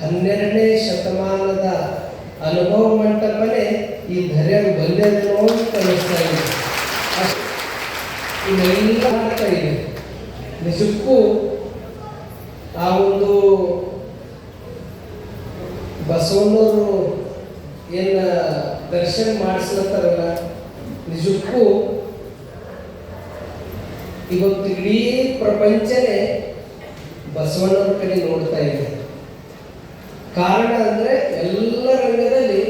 ಹನ್ನೆರಡನೇ ಶತಮಾನದ ಅನುಭವ ಮಂಟಪನೇ ಈ ಧರೆ ಬಂದೆನೋ ಕಲಿಸ್ತಾ ಇದೆ. ಇನ್ನೆಲ್ಲ ಆಗ್ತಾ ಇದೆ. ನಿಜಕ್ಕೂ ಆ ಒಂದು ಬಸವಣ್ಣವರು ಏನ ದರ್ಶನ ಮಾಡಿಸ್ಲತ್ತಾರಲ್ಲ, ನಿಜಕ್ಕೂ ಇವತ್ತು ಇಡೀ ಪ್ರಪಂಚನೇ ಬಸವಣ್ಣವ್ರ ಕಡೆ ನೋಡ್ತಾ ಇದೆ ಕಾರಣ ಅಂದ್ರೆ ಎಲ್ಲ ರಂಗದಲ್ಲಿ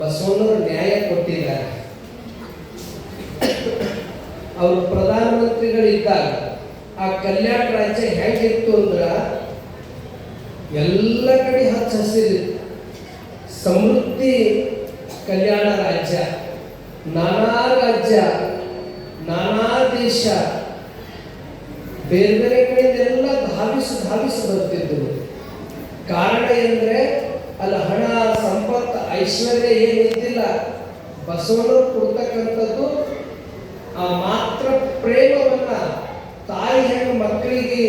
ಬಸವಣ್ಣರು ನ್ಯಾಯ ಕೊಟ್ಟಿದ್ದಾರೆ. ಅವರು ಪ್ರಧಾನಮಂತ್ರಿಗಳಿದ್ದಾಗ ಆ ಕಲ್ಯಾಣ ರಾಜ್ಯ ಹೇಗಿತ್ತು ಅಂದ್ರ ಎಲ್ಲ ಕಡೆ ಹಚ್ಚ ಹಸಿರು ಸಮೃದ್ಧಿ ಕಲ್ಯಾಣ ರಾಜ್ಯ, ನಾನಾ ರಾಜ್ಯ, ನಾನಾ ದೇಶ, ಬೇರೆ ಬೇರೆ ಕಡೆಯಿಂದೆಲ್ಲ ಧಾವಿಸಿ ಧಾವಿಸಿ ಬರ್ತಿದ್ದರು ಕಾರಣ ಎಂದರೆ, ಅಲ್ಲಿ ಹಣ, ಸಂಪತ್ತು, ಐಶ್ವರ್ಯ ಏನಿದ್ದಿಲ್ಲ ಬಸವಣ್ಣರು ಕೊಡ್ತಕ್ಕಂಥದ್ದು ಆ ಮಾತ್ರ ಪ್ರೇಮವನ್ನ ತಾಯಿ ಹೆಣ್ಣು ಮಕ್ಕಳಿಗೆ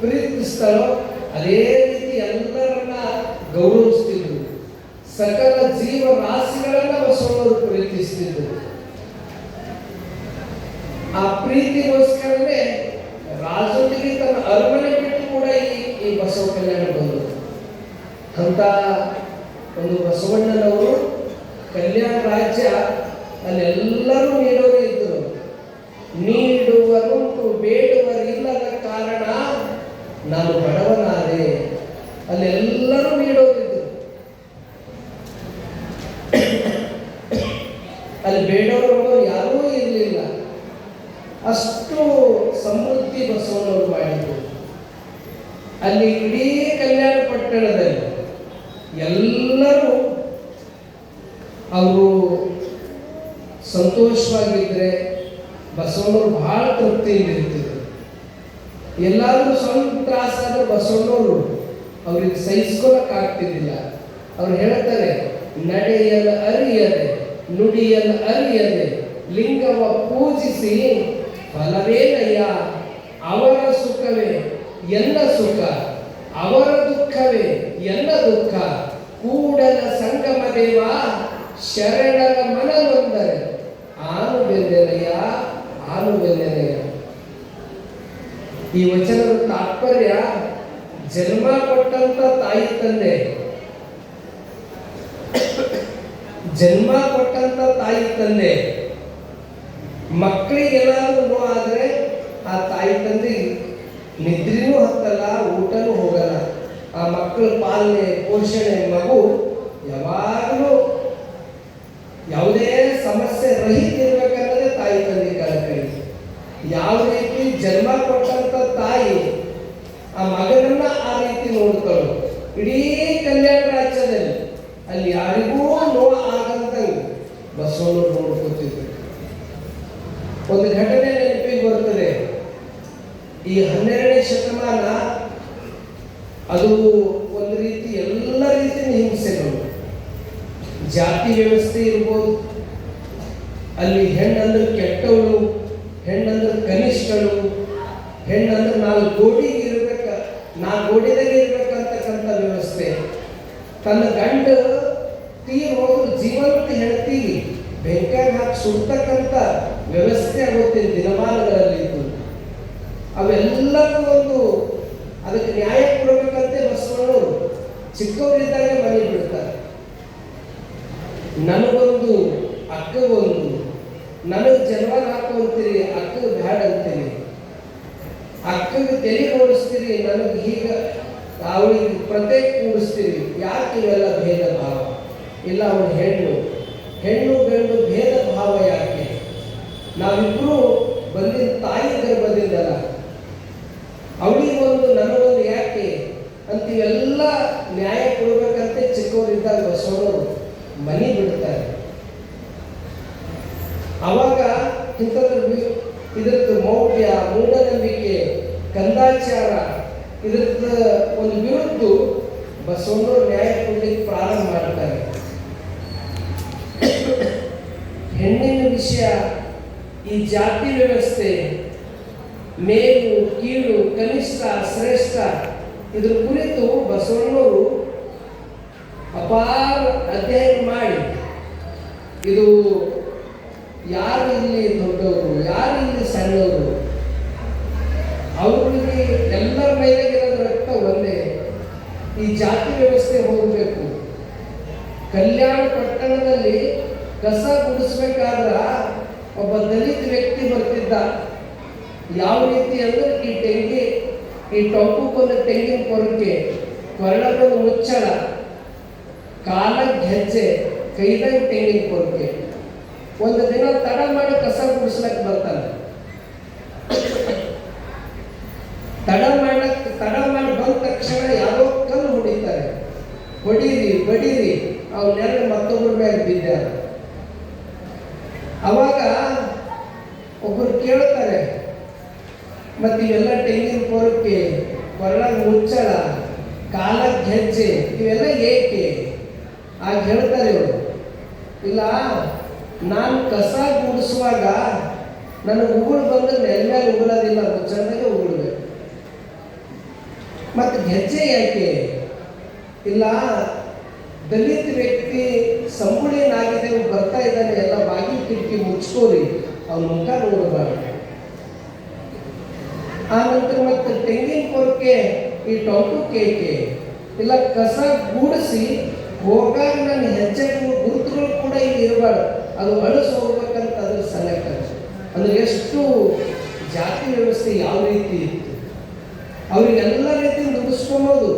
ಪ್ರೀತಿಸ್ತಾರೋ, ಅದೇ ರೀತಿ ಎಲ್ಲರನ್ನ ಗೌರವಿಸ್ತಿದ್ರು. ಸಕಲ ಜೀವ ರಾಶಿಗಳನ್ನ ಬಸವಣ್ಣರು ಪ್ರೀತಿಸ್ತಿದ್ರು. ಆ ಪ್ರೀತಿಗೋಸ್ಕರನೇ ರಾಜೊಂದಿಗೆ ತನ್ನ ಅರಮನೆ ಈ ಬಸವ ಕಲ್ಯಾಣ ಬಂದರು. ಅಂತ ಒಂದು ಬಸವಣ್ಣನವರು ಕಲ್ಯಾಣ ರಾಜ್ಯ ಅಲ್ಲೆಲ್ಲರೂ ನೀಡೋರು ಇದ್ದರು ನೀಡುವರುಂಟು ಬೇಡುವರಿಲ್ಲದ ಕಾರಣ ನಾನು ಬಡವನಾದೆ. ಅಲ್ಲೆಲ್ಲರೂ ನೀಡೋರಿದ್ದರು ಅಲ್ಲಿ ಬೇಡವರು ಯಾರೂ ಇರಲಿಲ್ಲ. ಅಷ್ಟು ಸಮೃದ್ಧಿ ಬಸವನವರು ಮಾಡಿದ್ರು. ಅಲ್ಲಿ ಇಡೀ ಕಲ್ಯಾಣ ಪಟ್ಟಣದಲ್ಲಿ ಎಲ್ಲರೂ ಅವರು ಸಂತೋಷವಾಗಿದ್ದರೆ ಬಸವಣ್ಣವ್ರು ಭಾಳ ತೃಪ್ತಿಯಿಂದ ಇರ್ತಿದ್ರು ಎಲ್ಲಾದರೂ ಸ್ವಲ್ಪ ತ್ರಾಸಾದ್ರೆ ಬಸವಣ್ಣವರು ಅವ್ರಿಗೆ ಸಹಿಸ್ಕೊಳಕ್ ಆಗ್ತಿದ್ದಿಲ್ಲ ಅವ್ರು ಹೇಳ್ತಾರೆ, ನಡೆಯಲು ಅರಿಯದೆ, ನುಡಿಯಲು ಅರಿಯದೆ, ಲಿಂಗವ ಪೂಜಿಸಿ, ಫಲವೇನಯ್ಯ, ಅವರ ಸುಖವೇ ಎಲ್ಲ ಸುಖ, ಅವರ ದುಃಖವೇ ಎಲ್ಲ ದುಃಖ. ಕೂಡಲ ಸಂಗಮ ದೇವ, ಶರಣರ ಮನವೊಂದರೆ. ಆನು ಬೆಂದೆನೆಯ ಆನು ಬೆಂದೆನೆಯ ಈ ವಚನದ ತಾತ್ಪರ್ಯ, ಜನ್ಮ ಕೊಟ್ಟಂತ ತಾಯಿ ತಂದೆ. ಜನ್ಮ ಕೊಟ್ಟಂತ ತಾಯಿ ತಂದೆ. ಮಕ್ಕಳಿಗೆಲ್ಲಾದ್ರೂ ಆದ್ರೆ ಜನ್ಮ ಕೊಟ್ಟಂತ ತಾಯಿ ಆ ಮಗನನ್ನ ಆ ರೀತಿ ನೋಡ್ತಾಳು. ಇಡೀ ಕಲ್ಯಾಣ ರಾಜ್ಯದಲ್ಲಿ ಅಲ್ಲಿ ಯಾರಿಗೂ ನೋವು ಆಗಂತಂಗೆ ಬಸವಣ್ಣವ್ರು ನೋಡ್ಕೋತಿದ್ರು ಒಂದು ಘಟನೆ ನೆನಪಿಗೆ ಬರ್ತದೆ ಈ ಹನ್ನೆರಡನೇ ಶತಮಾನ ಅದು ಒಂದು ರೀತಿ ಎಲ್ಲ ರೀತಿಯ ಹಿಂಸೆಗಳು ಜಾತಿ ವ್ಯವಸ್ಥೆ ಇರ್ಬೋದು. ಅಲ್ಲಿ ಹೆಣ್ಣಂದ್ರೆ ಕೆಟ್ಟವಳು ಹೆಣ್ಣಂದ್ರೆ ಕನಿಷ್ಠಳು ಹೆಣ್ಣಂದ್ರೆ ನಾಲ್ಕು ಗೋಡಿಗೆ ಇರ್ಬೇಕ ನಾ ಗೋಡಿದಾಗ ಇರ್ಬೇಕಂತಕ್ಕಂಥ ವ್ಯವಸ್ಥೆ. ತನ್ನ ಗಂಡ ತೀರ್ ಹೋದ್ರು ಜೀವಂತ ಹೇಳ್ತೀವಿ ಬೆಂಕಾಯಿ ಹಾಕಿ ಸುಡ್ತಕ್ಕಂಥ ವ್ಯವಸ್ಥೆ ಆಗುತ್ತೆ ದಿನಮಾನಗಳಲ್ಲಿ ಅವೆಲ್ಲಕ್ಕೂ ಒಂದು ಅದಕ್ಕೆ ನ್ಯಾಯ ಕೊಡಬೇಕಂತೆ ಬಸವಣ್ಣವರು. ಚಿಕ್ಕವರಿದ್ದಾಗ ಮನೆ ಬಿಡ್ತಾರೆ. ನನಗೊಂದು ಅಕ್ಕಗೊಂದು ನನಗೆ ಜನ್ಮ ಹಾಕುವಂತೀರಿ ಅಕ್ಕಗೆ ಬ್ಯಾಡ ಅಂತೀರಿ. ಅಕ್ಕಗೆ ತಲೆ ಓಡಿಸ್ತೀರಿ ನನಗೆ ಈಗ ಅವಳಿಗೆ ಪ್ರತ್ಯೇಕ ಕೂಡಿಸ್ತೀರಿ ಯಾಕೆ ಇವೆಲ್ಲ ಭೇದ ಭಾವ? ಇಲ್ಲ ಅವಳು ಹೆಣ್ಣು. ಹೆಣ್ಣು, ಗಂಡು ಭೇದ ಭಾವ ಯಾಕೆ? ನಾವಿಬ್ರು ಬಂದಿದ್ದ ತಾಯಿ ಗರ್ಭದಿಂದಲ್ಲ. ಅವಳಿಗೊಂದು ನನಗೊಂದು ಯಾಕೆ? ಅಂತ ಇವೆಲ್ಲ ನ್ಯಾಯ ಕೊಡಬೇಕಂತೆ ಚಿಕ್ಕವರಿದ್ದಾಗ ಬಸವಣ್ಣವರು ಮನೆ ಬಿಡ್ತಾರೆ. ಅವಾಗ ಇಂಥದ್ರ ಇದ್ರದ್ದು ಮೌಢ್ಯ, ಮೂಢನಂಬಿಕೆ ಕಂದಾಚಾರ ಇದ್ರದ್ದು ಒಂದು ವಿರುದ್ಧ ಬಸವಣ್ಣವರು ನ್ಯಾಯ ಕೊಡ್ಲಿಕ್ಕೆ ಪ್ರಾರಂಭ ಮಾಡ್ತಾರೆ ಹೆಣ್ಣಿನ ವಿಷಯ, ಈ ಜಾತಿ ವ್ಯವಸ್ಥೆ, ಮೇಲು, ಕೀಳು, ಕನಿಷ್ಠ, ಶ್ರೇಷ್ಠ, ಇದ್ರ ಕುರಿತು ಬಸವಣ್ಣವರು ಅಪಾರ ಅಧ್ಯಯನ ಮಾಡಿ. ಇದು ಯಾರು ಇಲ್ಲಿ ದೊಡ್ಡವರು, ಯಾರು ಇಲ್ಲಿ ಸಣ್ಣವರು? ಅವರಿಗೆ ಎಲ್ಲರ ಮೈಲಿಗಿರೋದು ರಕ್ತ ಒಂದೇ. ಈ ಜಾತಿ ವ್ಯವಸ್ಥೆ ಹೋಗಬೇಕು. ಕಲ್ಯಾಣ ಪಟ್ಟಣದಲ್ಲಿ ಕಸ ಗುಡಿಸ್ಬೇಕಾದ್ರ ಒಬ್ಬ ದಲಿತ ವ್ಯಕ್ತಿ ಬರ್ತಿದ್ದ. ಯಾವ ರೀತಿ ಅಂದ್ರೆ ಈ ತೆಂಗಿ, ಈ ಟೊಂಪಕ್ಕೊಂದು ತೆಂಗಿನ ಕೊರಕೆ ಕೊರಳಕ್ಕೊಂದು ಮುಚ್ಚಳ, ಕಾಲ ಹೆಜ್ಜೆ ಕೈದಾಗ ತೆಂಗಿನ ಕೊರಕೆ. ಒಂದು ದಿನ ತಡ ಮಾಡಿ ಕಸ ಗುಡಿಸ್ಲಕ್ಕೆ ಬರ್ತಾನೆ ತಡ ಮಾಡಕ್ ತಡ ಮಾಡಿ ಬಂದ ತಕ್ಷಣ ಯಾರೋ ಕಲ್ಲು ಹೊಡಿತಾರೆ. ಹೊಡೀರಿ, ಬಡೀರಿ ಅವನ್ನೆರಡು ಮತ್ತೊಬ್ಬರ ಮೇಲೆ ಬಿದ್ದ ಅವಾಗ ಒಬ್ಬರು ಕೇಳ್ತಾರೆ, ಮತ್ತು ಇವೆಲ್ಲ ತೆಂಗಿನ ಕೊರಕೆ ಕೊರಳ ಮುಚ್ಚಳ, ಕಾಲ ಹೆಜ್ಜೆ ಇವೆಲ್ಲ ಏಕೆ? ಆಗ ಹೇಳ್ತಾರೆ ಇವರು. ಇಲ್ಲ ನಾನು ಕಸ ಗುಡಿಸುವಾಗ ನನ್ನ ಉಗುಳು ಬಂದು ನೆಲ ಉಗುಳೋದಿಲ್ಲ ಮುಚ್ಚಂದಾಗೆ ಉಗುಳ್ಬೇಕು. ಮತ್ತು ಹೆಜ್ಜೆ ಯಾಕೆ? ಇಲ್ಲ, ದಲಿತ ವ್ಯಕ್ತಿ ಸಂಬುಳೇನಾಗಿದೆ ಅವ್ನು ಬರ್ತಾ ಇದ್ದಾನೆ, ಎಲ್ಲ ಬಾಗಿ ಕಿಟಕಿ ಮುಚ್ಕೋರಿ ಅವ್ನ ಮುಖ ನೋಡಬಾರ್ದು. ಆ ನಂತರ ಮತ್ತೆ ತೆಂಗಿನ ಕೊರಕೆ, ಈ ಟೊಂಕು ಕೇಕೆ, ಇಲ್ಲ ಕಸ ಗೂಡಿಸಿ, ಹೋಗಾಗ ನನ್ನ ಹೆಜ್ಜೆ ಗುರುತುಗಳು ಕೂಡ ಇಲ್ಲಿ ಇರಬಾರ್ದು. ಅದು ಅಳಿಸಿ ಹೋಗ್ಬೇಕಂತ ಅದ್ರ ಸಲಕ್ಕೆ ಅಂದ್ರೆ ಎಷ್ಟು ಜಾತಿ ವ್ಯವಸ್ಥೆ ಯಾವ ರೀತಿ ಇತ್ತು? ಅವರಿಗೆಲ್ಲ ರೀತಿ ನುಡಿಸ್ಕೊಬೋದು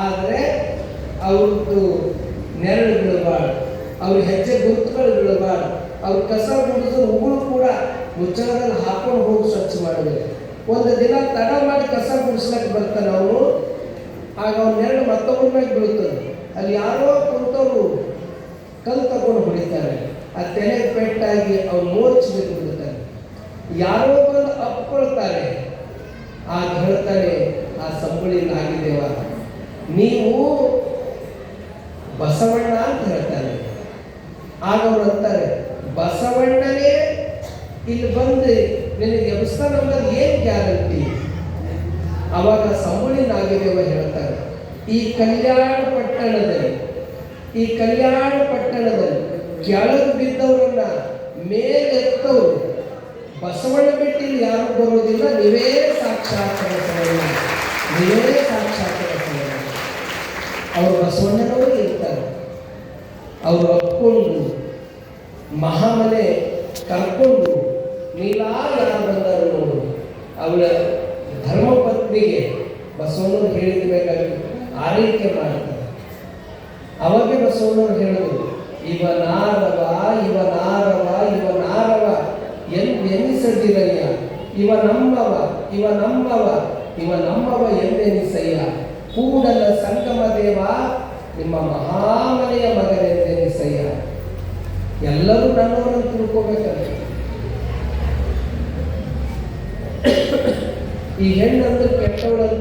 ಆದರೆ ಅವ್ರದ್ದು ನೆರಳು ಬೀಳಬಾರ್ದು ಅವ್ರ ಹೆಜ್ಜೆ ಗುರುತುಗಳು ಬೀಳಬಾರ್ದು ಅವ್ರ ಕಸ ಬಿಡಿದ್ರು ಉಗುಳು ಕೂಡ ಮುಚ್ಚಳದಲ್ಲಿ ಹಾಕೊಂಡು ಹೋಗಿ ಸ್ವಚ್ಛ ಮಾಡಬೇಕು ಒಂದು ದಿನ ತಡ ಮಾಡಿ ಕಸ ಗುಡಿಸ್ಲಕ್ಕೆ ಬರ್ತಾನೆ ಅವನು ಆಗ ಅವ್ನ ನೆರಳು ಮತ್ತೊಬ್ಬರ ಮೇಲೆ ಬೀಳ್ತದೆ. ಅಲ್ಲಿ ಯಾರೋ ಕುಂತವರು ಕಲ್ಲು ತಗೊಂಡು ಹೊಡಿತಾರೆ. ಆ ತೆನೆ ಪೆಟ್ಟಾಗಿ ಅವ್ರು ಮೋರ್ಚಿ ಬಿದ್ದು ಬಿಡ್ತಾನೆ ಯಾರೋ ಬಂದು ಅಪ್ಕೊಳ್ತಾರೆ, ಆ ಹೇಳ್ತಾರೆ ಆ ಸಂಬಳಿನ ಆಗಿದ್ದೇವ ನೀವು ಬಸವಣ್ಣ ಅಂತ ಹೇಳ್ತಾರೆ. ಆಗ ಅವ್ರು ಅಂತಾರೆ, ಬಸವಣ್ಣನೇ, ಇಲ್ಲಿ ಬಂದು, ನಿನಗೆ ಎಬ್ಸ್ತಾನ ಅನ್ನೋದು ಏನು ಗ್ಯಾರಂಟಿ? ಅವಾಗ ಸಂಬಳಿ ನಾಗದೇವ ಹೇಳ್ತಾರೆ, ಈ ಕಲ್ಯಾಣ ಪಟ್ಟಣದಲ್ಲಿ, ಈ ಕಲ್ಯಾಣ ಪಟ್ಟಣದಲ್ಲಿ ಕೆಳಗೆ ಬಿದ್ದವರನ್ನ ಮೇಲೆತ್ತವರು ಬಸವಣ್ಣ ಬಿಟ್ಟು ಇಲ್ಲಿ ಯಾರು ಬರೋದಿಲ್ಲ ನೀವೇ ಸಾಕ್ಷಾತ್ ಬಸವಣ್ಣ ನೀವೇ ಸಾಕ್ಷಾತ್ ಬಸವಣ್ಣ ಅವರು ಬಸವಣ್ಣನವರು ಇರ್ತಾರೆ. ಅವರು ಒಪ್ಕೊಂಡು ಮಹಾಮನೆ ಕರ್ಕೊಂಡು ನೀಲಾ ಯಾರು ಬಂದರು ನೋಡು ಅವಳ ಧರ್ಮಪತ್ನಿಗೆ ಬಸವಣ್ಣವ್ರು ಬೇಕಾಗಿ ಆರೈಕೆ ಮಾಡ್ತಾರೆ. ಅವಾಗೆ ಬಸವಣ್ಣವ್ರು ಹೇಳಿದ್ರು ಇವ ನಾರವ ಇವನಾರವ ನಾರವ, ಇವ ನಾರವ. ಎನ್ ಎನಿಸದಿರಯ್ಯ ಇವ ನಮ್ಮವ ಇವ ನಮ್ಮವ ಇವ ನಮ್ಮವ ಎಂದೆನಿಸಯ್ಯ. ಕೂಡಲ ಸಂಗಮ ದೇವ, ನಿಮ್ಮ ಮಹಾಮನೆಯ ಮಗನೆಂದೆನಿಸಯ್ಯ ಎಲ್ಲರೂ ನನ್ನವರನ್ನು ತಿಳ್ಕೋಬೇಕಲ್ಲ ಈ ಹೆಣ್ಣಂದ್ರೆ ಕೆಟ್ಟವಳಂತ